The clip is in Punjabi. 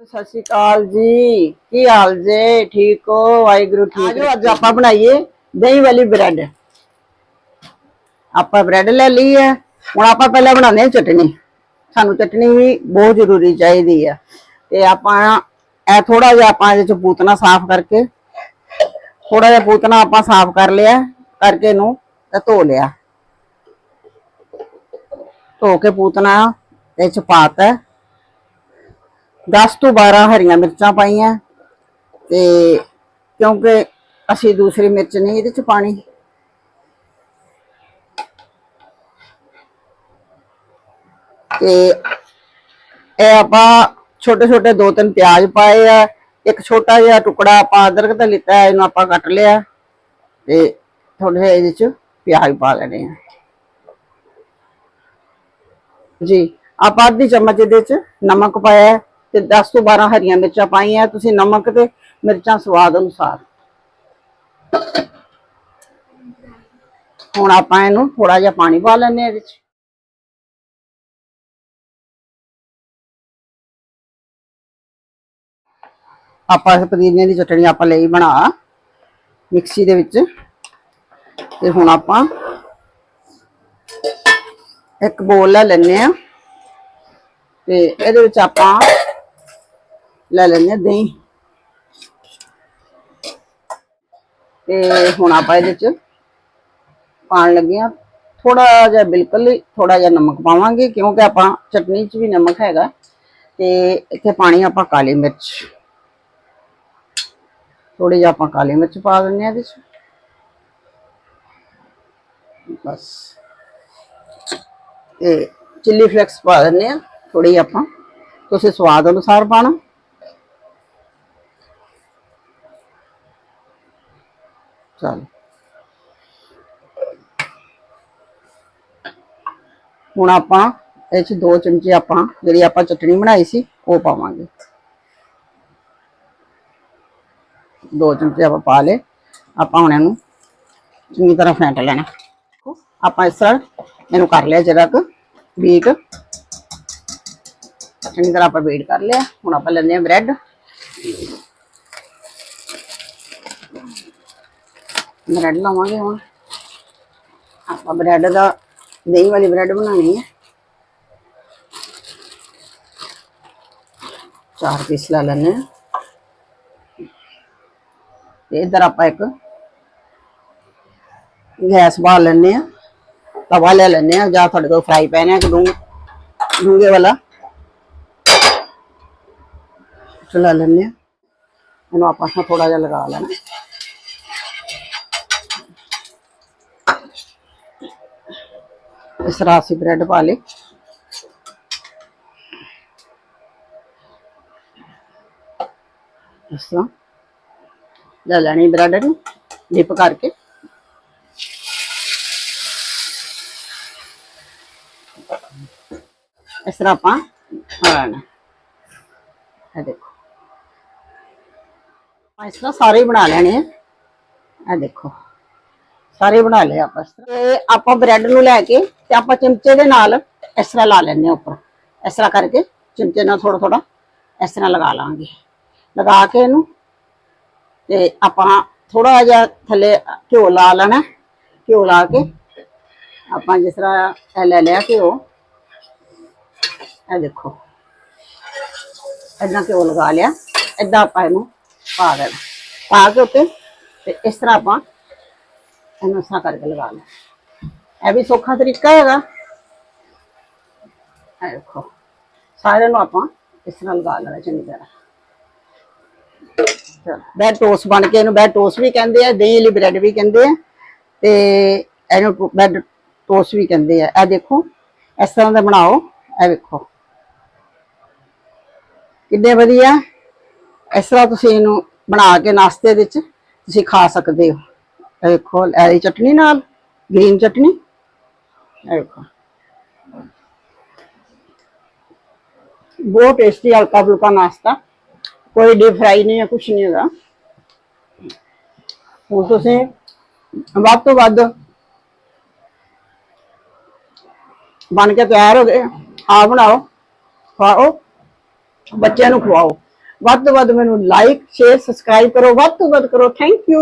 ਸਤਿ ਸ਼੍ਰੀ ਅਕਾਲ ਜੀ। ਕੀ ਹਾਲ ਜੇ? ਠੀਕ ਹੋ? ਵਾਹਿਗੁਰੂ ਠੀਕ ਆਜੋ ਅੱਜ ਆਪਾਂ ਬਣਾਈਏ ਦਹੀਂ ਵਾਲੀ ਬ੍ਰੈਡ। ਆਪਾਂ ਬ੍ਰੈਡ ਲੈ ਲਈ ਹੈ ਹੁਣ ਆਪਾਂ ਪਹਿਲਾਂ ਬਣਾਉਂਦੇ ਹਾਂ ਚਟਨੀ। ਸਾਨੂੰ ਚਟਨੀ ਵੀ ਬਹੁਤ ਜ਼ਰੂਰੀ ਚਾਹੀਦੀ ਆ। ਤੇ ਆਪਾਂ ਇਹ ਥੋੜਾ ਜਿਹਾ ਆਪਾਂ ਇਹਦੇ ਚ ਪੂਤਨਾ ਸਾਫ਼ ਕਰਕੇ ਥੋੜਾ ਜਿਹਾ ਪੂਤਨਾ ਆਪਾਂ ਸਾਫ਼ ਕਰ ਲਿਆ ਕਰਕੇ ਇਹਨੂੰ ਤੇ ਧੋ ਲਿਆ। ਧੋ ਕੇ ਪੂਤਨਾ ਇਹ ਚ ਪਾਤਾ 10 ਤੋਂ 12 ਹਰੀਆਂ ਮਿਰਚਾਂ ਪਾਈਆਂ ਤੇ ਕਿਉਂਕਿ ਅਸੀਂ ਦੂਸਰੀ ਮਿਰਚ ਨਹੀਂ ਇਹਦੇ ਚ ਪਾਣੀ। ਤੇ ਇਹ ਆਪਾਂ ਛੋਟੇ ਛੋਟੇ ਦੋ ਤਿੰਨ ਪਿਆਜ਼ ਪਾਏ ਆ ਇੱਕ ਛੋਟਾ ਜਿਹਾ ਟੁਕੜਾ ਆਪਾਂ ਅਦਰਕ ਦਾ ਲਿੱਤਾ ਹੈ, ਇਹਨੂੰ ਆਪਾਂ ਕੱਟ ਲਿਆ ਤੇ ਥੋੜੇ ਜਿਹੇ ਇਹਦੇ ਚ ਪਿਆਜ਼ ਪਾ ਲੈਣੇ ਆ। ਜੀ ਆਪਾਂ ਅੱਧੀ ਚਮਚ ਇਹਦੇ ਚ ਨਮਕ ਪਾਇਆ। ਤੇ 10 ਤੋਂ 12 ਹਰੀਆਂ ਮਿਰਚਾਂ ਪਾਈਆਂ, ਤੁਸੀਂ ਨਮਕ ਤੇ ਮਿਰਚਾਂ ਸਵਾਦ ਅਨੁਸਾਰ। ਹੁਣ ਆਪਾਂ ਇਹਨੂੰ ਥੋੜਾ ਜਿਹਾ ਪਾਣੀ ਪਾ ਲੈਣੇ ਇਹਦੇ ਵਿੱਚ ਆਪਾਂ ਇਸ ਪੁਦੀਨੇ ਦੀ ਚਟਣੀ ਆਪਾਂ ਲਈ ਬਣਾ, ਮਿਕਸੀ ਦੇ ਵਿੱਚ। ਤੇ ਹੁਣ ਆਪਾਂ ਇੱਕ ਬੋਲ ਲੈ ਲੈਣੇ ਆ ਤੇ ਇਹਦੇ ਵਿੱਚ ਆਪਾਂ ਲੈ ਲੈਣੇ ਦਹੀਂ। ਤੇ ਹੁਣ ਆਪਾਂ ਇਹਦੇ ਚ ਪਾਣ ਲੱਗੇ ਆ ਥੋੜਾ ਜਿਹਾ ਬਿਲਕੁਲ ਹੀ ਥੋੜਾ ਜਿਹਾ ਨਮਕ ਪਾਵਾਂਗੇ, ਕਿਉਂਕਿ ਆਪਾਂ ਚਟਨੀ 'ਚ ਵੀ ਨਮਕ ਹੈਗਾ। ਤੇ ਇੱਥੇ ਪਾਣੀ ਆਪਾਂ ਕਾਲੀ ਮਿਰਚ। ਥੋੜੀ ਜਿਹਾ ਆਪਾਂ ਕਾਲੀ ਮਿਰਚ ਪਾ ਦਿੰਨੇ ਆ ਇਹਦੇ ਚ। ਬਸ। ਤੇ ਚਿੱਲੀ ਫਲੈਕਸ ਪਾ ਦਿੰਨੇ ਆ ਥੋੜੀ ਆਪਾਂ। ਤੁਸੀਂ ਸਵਾਦ ਅਨੁਸਾਰ ਪਾਣਾ ਚਲ। ਹੁਣ ਆਪਾਂ ਇਹ ਚ ਦੋ ਚਮਚੇ ਆਪਾਂ, ਜਿਹੜੀ ਆਪਾਂ ਚਟਣੀ ਬਣਾਈ ਸੀ, ਉਹ ਪਾਵਾਂਗੇ। ਦੋ ਚਮਚੇ ਆਪਾਂ ਪਾ ਲਏ। ਆਪਾਂ ਹੁਣ ਇਹਨੂੰ ਚੰਗੀ ਤਰ੍ਹਾਂ ਫੈਂਟ ਲੈਣਾ। ਆਪਾਂ ਇਸ ਤਰ੍ਹਾਂ ਇਹਨੂੰ ਕਰ ਲਿਆ ਜਰਾ ਕੁ ਬੀਟ। ਚੰਗੀ ਤਰ੍ਹਾਂ ਆਪਾਂ ਬੀਟ ਕਰ ਲਿਆ। ਹੁਣ ਆਪਾਂ ਲੈਂਦੇ ਹਾਂ ਬ੍ਰੈਡ। ਬ੍ਰੈਡ ਲਾਵਾਂਗੇ ਹੁਣ। ਆਪਾਂ ਬ੍ਰੈਡ ਦਾ ਦਹੀਂ ਵਾਲੀ ਬ੍ਰੈਡ ਬਣਾਉਣੀ ਹੈ। ਚਾਰ ਪੀਸ ਲੈ ਲੈਣੇ ਆ ਤੇ ਇਧਰ ਆਪਾਂ ਇੱਕ ਗੈਸ ਬਾਲ ਲੈਣੇ ਆ ਤਵਾ ਲੈ ਲੈਣੇ ਆ ਜਾਂ ਤੁਹਾਡੇ ਕੋਲ ਫਰਾਈ ਪੈਨ ਹੈ ਕਿ ਡੂੰ ਡੂੰਗੇ ਵਾਲਾ। ਚਲਾ ਲੈਣੇ ਆ ਇਹਨੂੰ ਆਪਾਂ ਥੋੜਾ ਜਿਹਾ ਲਗਾ ਲੈਣਾ। ਇਸ ਤਰ੍ਹਾਂ ਅਸੀਂ ਬ੍ਰੈਡ ਪਾ ਲੇ ਇਸ ਤਰ੍ਹਾਂ ਲੈ ਲੈਣੀ ਬ੍ਰੈਡ ਨੂੰ ਡਿਪ ਕਰਕੇ। ਇਸ ਤਰ੍ਹਾਂ ਆਪਾਂ ਬਣਾਉਣਾ ਇਹ ਦੇਖੋ। ਆਪਾਂ ਇਸ ਤਰ੍ਹਾਂ ਸਾਰੇ ਹੀ ਬਣਾ ਲੈਣੇ ਆ। ਇਹ ਦੇਖੋ। ਸਾਰੇ ਬਣਾ ਲਏ ਆਪਾਂ ਤੇ ਆਪਾਂ ਬ੍ਰੈਡ ਨੂੰ ਲੈ ਕੇ ਤੇ ਆਪਾਂ ਚਮਚੇ ਦੇ ਨਾਲ ਇਸ ਤਰ੍ਹਾਂ ਲਾ ਲੈਣੇ ਆ ਉੱਪਰ। ਇਸ ਤਰ੍ਹਾਂ ਕਰਕੇ ਚਮਚੇ ਨਾਲ ਥੋੜਾ ਥੋੜਾ ਇਸ ਤਰ੍ਹਾਂ ਲਗਾ ਲਾਂਗੇ। ਲਗਾ ਕੇ ਇਹਨੂੰ ਤੇ ਆਪਾਂ ਥੋੜਾ ਜਿਹਾ ਥੱਲੇ ਘਿਓ ਲਾ ਲੈਣਾ ਘਿਓ ਲਾ ਕੇ ਆਪਾਂ ਜਿਸ ਤਰ੍ਹਾਂ ਇਹ ਲੈ ਲਿਆ ਘਿਓ, ਇਹ ਦੇਖੋ। ਏਦਾਂ ਘਿਓ ਲਗਾ ਲਿਆ, ਏਦਾਂ ਆਪਾਂ ਇਹਨੂੰ ਪਾ ਦੇਣਾ। ਪਾ ਕੇ ਉੱਤੇ ਤੇ ਇਸ ਤਰ੍ਹਾਂ ਆਪਾਂ ਇਹਨੂੰ ਇਸ ਤਰ੍ਹਾਂ ਕਰਕੇ ਲਗਾ ਲੈਣਾ। ਇਹ ਵੀ ਸੌਖਾ ਤਰੀਕਾ ਹੈਗਾ। ਇਹ ਦੇਖੋ, ਸਾਰਿਆਂ ਨੂੰ ਆਪਾਂ ਇਸ ਤਰ੍ਹਾਂ ਲਗਾ ਲੈਣਾ ਚੰਗੀ ਤਰ੍ਹਾਂ। ਬੈਡ ਟੋਸ ਬਣ ਕੇ ਇਹਨੂੰ ਬੈਡ ਟੋਸ ਵੀ ਕਹਿੰਦੇ ਆ, ਦਹੀਂ ਵਾਲੀ ਬ੍ਰੈਡ ਵੀ ਕਹਿੰਦੇ ਆ, ਤੇ ਇਹਨੂੰ ਬੈਡ ਟੋਸ ਵੀ ਕਹਿੰਦੇ ਆ। ਇਹ ਦੇਖੋ, ਇਸ ਤਰ੍ਹਾਂ ਦਾ ਬਣਾਓ। ਇਹ ਵੇਖੋ। ਕਿੰਨੇ ਵਧੀਆ। ਇਸ ਤਰ੍ਹਾਂ ਤੁਸੀਂ ਇਹਨੂੰ ਬਣਾ ਕੇ ਨਾਸ਼ਤੇ ਵਿੱਚ ਤੁਸੀਂ ਖਾ ਸਕਦੇ ਹੋ। ਇਹ ਵੇਖੋ ਇਹ ਚਟਨੀ ਨਾਲ, ਗ੍ਰੀਨ ਚਟਨੀ। ਇਹ ਬਹੁਤ ਟੇਸਟੀ ਹਲਕਾ ਫੁਲਕਾ ਨਾਸ਼ਤਾ। ਕੋਈ ਡੀਪ ਫਰਾਈ ਨਹੀਂ ਹੈ, ਕੁਛ ਨਹੀਂ ਹੈਗਾ। ਹੁਣ ਤੁਸੀਂ ਵੱਧ ਤੋਂ ਵੱਧ ਬਣ ਕੇ ਤਿਆਰ ਹੋ ਗਏ ਆ ਬਣਾਓ ਖਾਓ ਬੱਚਿਆਂ ਨੂੰ ਖਵਾਓ। ਵੱਧ ਤੋਂ ਵੱਧ ਮੈਨੂੰ ਲਾਈਕ ਸ਼ੇਅਰ ਸਬਸਕ੍ਰਾਈਬ ਕਰੋ। ਵੱਧ ਤੋਂ ਵੱਧ ਕਰੋ। Thank you